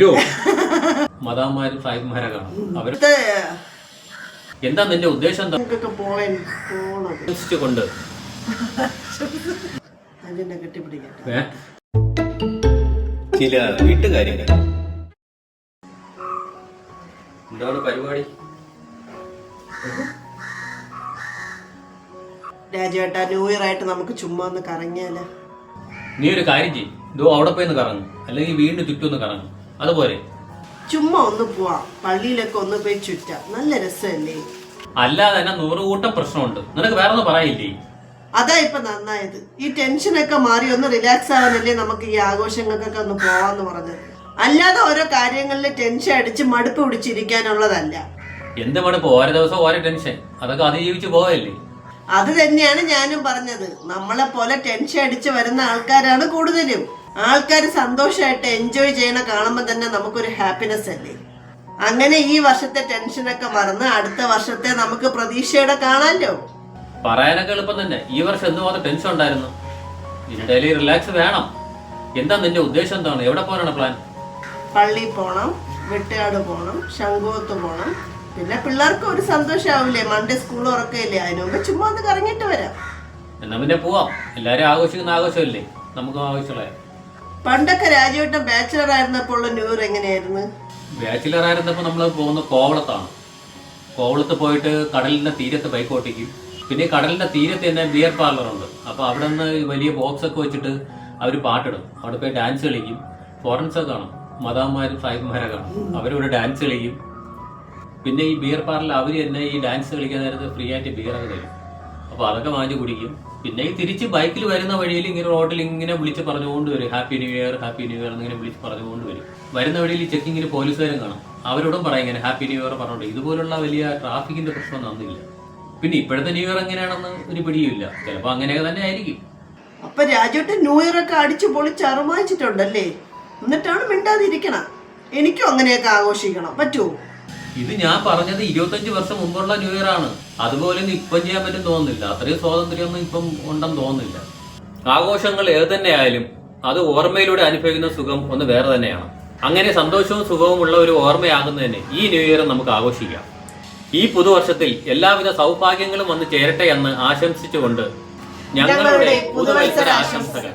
ഇല്ലോ മതാന്മാരും സാഹിബ്മാരെ കാണും ഇത് എന്താ നിന്റെ ഉദ്ദേശം എന്താ? പോണത് കൊണ്ട് ഏ? ചില വീട്ടുകാര്യങ്ങൾ. എന്താണ് പരിപാടി? രാജേട്ടാ ന്യൂ ഇയർ ആയിട്ട് നമുക്ക് ചുമ്മാ ഒന്ന് കറങ്ങിയാലേ? നീ ഒരു കാര്യം ചെയ്യും. ഇതോ അവിടെ പോയി ഒന്ന് കറങ്ങും. അല്ലെങ്കിൽ വീടിന് ചുറ്റും ഒന്ന് കറങ്ങും. അതുപോലെ. ചുമ്മാ ഒന്ന് പോവാം. പള്ളിയിലൊക്കെ ഒന്ന് പോയി ചുറ്റാം. നല്ല രസമല്ലേ? അല്ലാതെ തന്നെ നൂറ് കൂട്ടം പ്രശ്നമുണ്ട്. നിനക്ക് വേറെ ഒന്നും പറയില്ലേ അതാ ഇപ്പൊ നന്നായത്. ഈ ടെൻഷനൊക്കെ മാറി ഒന്ന് റിലാക്സ് ആവാനല്ലേ നമുക്ക് ഈ ആഘോഷങ്ങൾക്കൊക്കെ ഒന്ന് പോവാന്ന് പറഞ്ഞത്. അല്ലാതെ ഓരോ കാര്യങ്ങളിൽ ടെൻഷൻ അടിച്ച് മടുപ്പ് പിടിച്ചിരിക്കാനുള്ളതല്ല. എന്ത് മടുപ്പ്? ഓരോ ദിവസം ഓരോ ടെൻഷൻ അതൊക്കെ അതിജീവിച്ച് പോകല്ലേ അത് തന്നെയാണ് ഞാനും പറഞ്ഞത്. നമ്മളെ പോലെ ടെൻഷൻ അടിച്ച് വരുന്ന ആൾക്കാരാണ് കൂടുതലും. ആൾക്കാർ സന്തോഷമായിട്ട് എൻജോയ് ചെയ്യണ കാണുമ്പോൾ തന്നെ നമുക്കൊരു ഹാപ്പിനെസ് അല്ലേ? അങ്ങനെ ഈ വർഷത്തെ ടെൻഷനൊക്കെ മറന്ന് അടുത്ത വർഷത്തെ നമുക്ക് പ്രതീക്ഷയോടെ കാണാമല്ലോ പറയാനൊക്കെ എളുപ്പം തന്നെ. ഈ വർഷം എന്തുമാത്രം ടെൻഷൻ ഉണ്ടായിരുന്നു? ഡെയിലി റിലാക്സ് വേണം. എന്താ നിന്റെ ഉദ്ദേശം എന്താണ്? എവിടെ പോകാനാണ് പ്ലാൻ പള്ളി പോണം വെട്ടുകാട് പോണം ശംഖുവത്ത് പോണം പിന്നെ പിള്ളേർക്ക് ഒരു സന്തോഷാവില്ലേ മൺഡേ സ്കൂൾ ഉറക്കയില്ലേ അതിനു മുമ്പ് ചുമ്മാ ഒന്ന് കറങ്ങിട്ട് വരാം. എന്നാ പിന്നെ പോവാം. എല്ലാരും ആഘോഷിക്കുന്ന ആഘോഷമല്ലേ? നമുക്കും ആവശ്യമുള്ള പണ്ടൊക്കെ രാജുവേട്ടൻ ബാച്ചിലർ ആയിരുന്നപ്പോൾ ഉള്ള ന്യൂ ഇയർ എങ്ങനെയായിരുന്നു? ബാച്ചിലർ ആയിരുന്നപ്പോൾ നമ്മൾ പോകുന്ന കോവളത്താണ്. കോവളത്ത് പോയിട്ട് കടലിന്റെ തീരത്ത് ബൈക്ക് ഓട്ടിക്കും. പിന്നെ കടലിന്റെ തീരത്ത് തന്നെ ബിയർ പാർലർ ഉണ്ട്. അപ്പൊ അവിടെ നിന്ന് വലിയ ബോക്സ് ഒക്കെ വെച്ചിട്ട് അവർ പാട്ടിടും. അവിടെ പോയി ഡാൻസ് കളിക്കും. ഫോറൻസ് ഒക്കെ കാണും. മതാമാരും സാഹിബ്മാരെ കാണും. അവരിവിടെ ഡാൻസ് കളിക്കും. പിന്നെ ഈ ബിയർ പാർലർ അവർ തന്നെ ഈ ഡാൻസ് കളിക്കാൻ നേരത്ത് ഫ്രീ ആയിട്ട് ബിയർ ഒക്കെ തരും. അപ്പൊ അതൊക്കെ വാങ്ങി കുടിക്കും. പിന്നെ ഈ തിരിച്ച് ബൈക്കിൽ വരുന്ന വഴിയിൽ ഇങ്ങനെ റോഡിൽ ഇങ്ങനെ വിളിച്ച് പറഞ്ഞുകൊണ്ട് വരും. Happy new year happy new year എന്നിങ്ങനെ വിളിച്ച് പറഞ്ഞുകൊണ്ട് വരും. വരുന്ന വഴിയിൽ ചെക്കിങ്ങിന് പോലീസുകാരും കാണും. അവരോടും പറയും ഇങ്ങനെ ഹാപ്പി ന്യൂ ഇയർ പറഞ്ഞോണ്ട് ഇതുപോലുള്ള വലിയ ട്രാഫിക്കിന്റെ പ്രശ്നം നന്നില്ല പിന്നെ ഇപ്പോഴത്തെ ന്യൂ ഇയർ എങ്ങനെയാണെന്ന് ഒരു പിടിയുമില്ല ചിലപ്പോൾ അങ്ങനെയൊക്കെ തന്നെ ആയിരിക്കും. അപ്പൊ രാജോട്ട് ന്യൂ ഇയർ ഒക്കെ അടിച്ചു പൊളിച്ച് അറുമാനിച്ചിട്ടുണ്ടല്ലേ എന്നിട്ടാണ് മിണ്ടാതിരിക്കണം. എനിക്കും അങ്ങനെയൊക്കെ ആഘോഷിക്കണം. പറ്റുമോ ഇത് ഞാൻ പറഞ്ഞത് ഇരുപത്തഞ്ച് വർഷം മുമ്പുള്ള ന്യൂ ഇയർ ആണ്. അതുപോലെ ഒന്നും ഇപ്പം ചെയ്യാൻ പറ്റും തോന്നുന്നില്ല. അത്രയും സ്വാതന്ത്ര്യമൊന്നും ഇപ്പം ഉണ്ടെന്ന് തോന്നുന്നില്ല. ആഘോഷങ്ങൾ ഏത് തന്നെ ആയാലും അത് ഓർമ്മയിലൂടെ അനുഭവിക്കുന്ന സുഖം ഒന്ന് വേറെ തന്നെയാണ്. അങ്ങനെ സന്തോഷവും സുഖവും ഉള്ള ഒരു ഓർമ്മയാകുന്നതിന് ഈ ന്യൂ ഇയർ നമുക്ക് ആഘോഷിക്കാം. ഈ പുതുവർഷത്തിൽ എല്ലാവിധ സൗഭാഗ്യങ്ങളും വന്ന് ചേരട്ടെ എന്ന് ആശംസിച്ചുകൊണ്ട് ഞങ്ങളുടെ പുതുവത്സര ആശംസകൾ